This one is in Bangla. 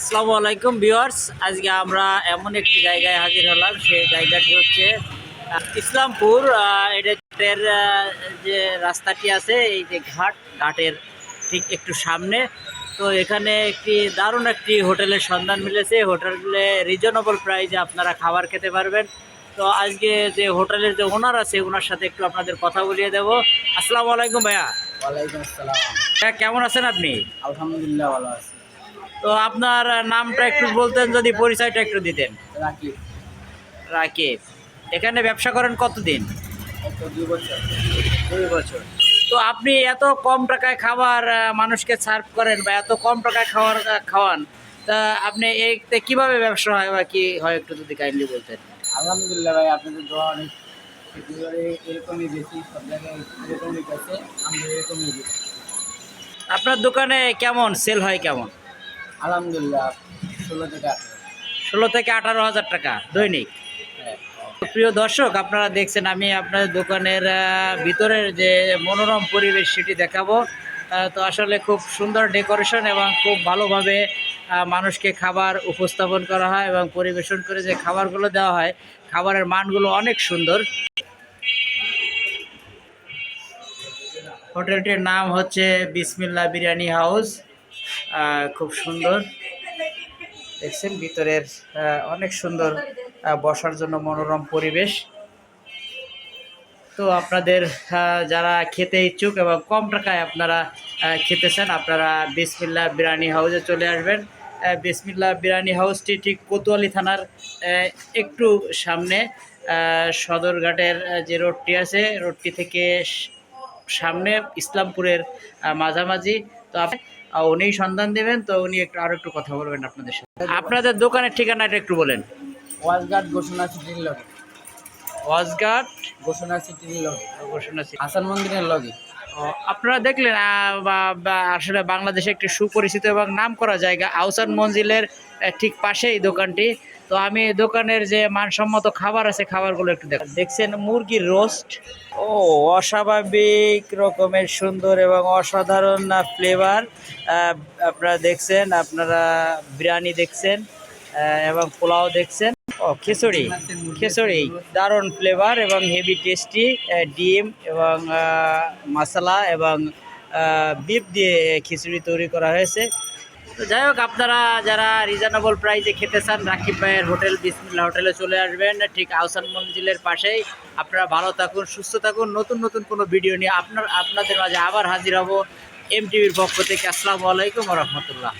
আসসালামু আলাইকুম ভিউয়ার্স। আজকে আমরা এমন একটি জায়গায় হাজির হলাম সেই জায়গাটি হচ্ছে ইসলামপুর। আহ, এটা যে রাস্তাটি আছে এই যে ঘাট ঘাটের ঠিক একটু সামনে। তো এখানে একটি দারুণ একটি হোটেলের সন্ধান মিলেছে। হোটেলে রিজনেবল প্রাইসে আপনারা খাবার খেতে পারবেন। তো আজকে যে হোটেলের যে ওনার আছে ওনার সাথে একটু আপনাদের কথা বলিয়ে দেবো। আসসালামু আলাইকুম ভাইয়া। ওয়ালাইকুম আসসালাম। ভাইয়া কেমন আছেন আপনি? আলহামদুলিল্লাহ ভালো আছি। তো আপনার নামটা একটু বলতেন যদি পরিচয়টা একটু দিতেন। রাকিব। রাকিব এখানে ব্যবসা করেন কতদিন? তো দুই বছর। দুই বছর। তো আপনি এত কম টাকায় খাবার মানুষকে সার্ভ করেন বা এত কম টাকায় খাবার খাওয়ান তা আপনি এতে কীভাবে ব্যবসা হয় বা কি হয় একটু যদি কাইন্ডলি বলতেন? আলহামদুলিল্লাহ ভাই আপনাদের দোয়া অনেক। এরকমই বেশি সব জায়গায় এরকমই গেছে আমরা এরকমই আপনার দোকানে কেমন সেল হয় কেমন? আলহামদুলিল্লাহ ষোলো থেকে আঠারো। ষোলো থেকে আঠারো হাজার টাকা দৈনিক। হ্যাঁ। প্রিয় দর্শক আপনারা দেখছেন আমি আপনাদের দোকানের ভিতরের যে মনোরম পরিবেশ সেটি দেখাবো। তো আসলে খুব সুন্দর ডেকোরেশন এবং খুব ভালোভাবে মানুষকে খাবার উপস্থাপন করা হয় এবং পরিবেশন করে যে খাবারগুলো দেওয়া হয় খাবারের মানগুলো অনেক সুন্দর। হোটেলটির নাম হচ্ছে বিসমিল্লা বিরিয়ানি হাউস। খুব সুন্দর। দেখছেন ভিতরের অনেক সুন্দর বসার জন্য মনোরম পরিবেশ। তো আপনাদের যারা খেতে ইচ্ছুক এবং কম টাকায় আপনারা খেতে চান আপনারা বিসমিল্লা বিরিয়ানি হাউসে চলে আসবেন। বিসমিল্লা বিরিয়ানি হাউসটি ঠিক কোতোয়ালি থানার একটু সামনে। সদরঘাটের যে রোডটি আছে রোডটি থেকে সামনে ইসলামপুরের মাঝামাঝি। তো আপ- আহ, উনি সন্ধান দেবেন তো উনি একটু আরও একটু কথা বলবেন আপনাদের সাথে। আপনাদের দোকানের ঠিকানাটা একটু বলেন। ওয়ালঘাট ঘোষণা লগে ওয়াজঘাট ঘোষণা সিটির লগে। ঘোষণা ছিল। হাসান মন্দিরের লগে। আপনারা দেখলেন আসলে বাংলাদেশে একটি সুপরিচিত এবং নাম করা জায়গা আউসান মঞ্জিলের ঠিক পাশেই দোকানটি। তো আমি দোকানের যে মানসম্মত খাবার আছে খাবারগুলো একটু দেখ দেখছেন মুরগির রোস্ট। ও অস্বাভাবিক রকমের সুন্দর এবং অসাধারণ ফ্লেভার। আপনারা দেখছেন আপনারা বিরিয়ানি দেখছেন এবং পোলাও দেখছেন। ও খিচুড়ি খিচুড়ি দারুণ ফ্লেভার এবং হেভি টেস্টি ডিম এবং মশলা এবং বিফ দিয়ে খিচুড়ি তৈরি করা হয়েছে। তো যাই হোক, আপনারা যারা রিজনেবল প্রাইসে খেতে চান, রাকিব ভাইয়ের হোটেল বিসমিল্লা হোটেলে চলে আসবেন, ঠিক আহসান মঞ্জিলের পাশেই। আপনারা ভালো থাকুন, সুস্থ থাকুন, নতুন নতুন কোনো ভিডিও নিয়ে আপনার, আপনাদের মাঝে আবার হাজির হব এম টিভির পক্ষ থেকে। আসসালামু আলাইকুম রহমতুল্লাহ।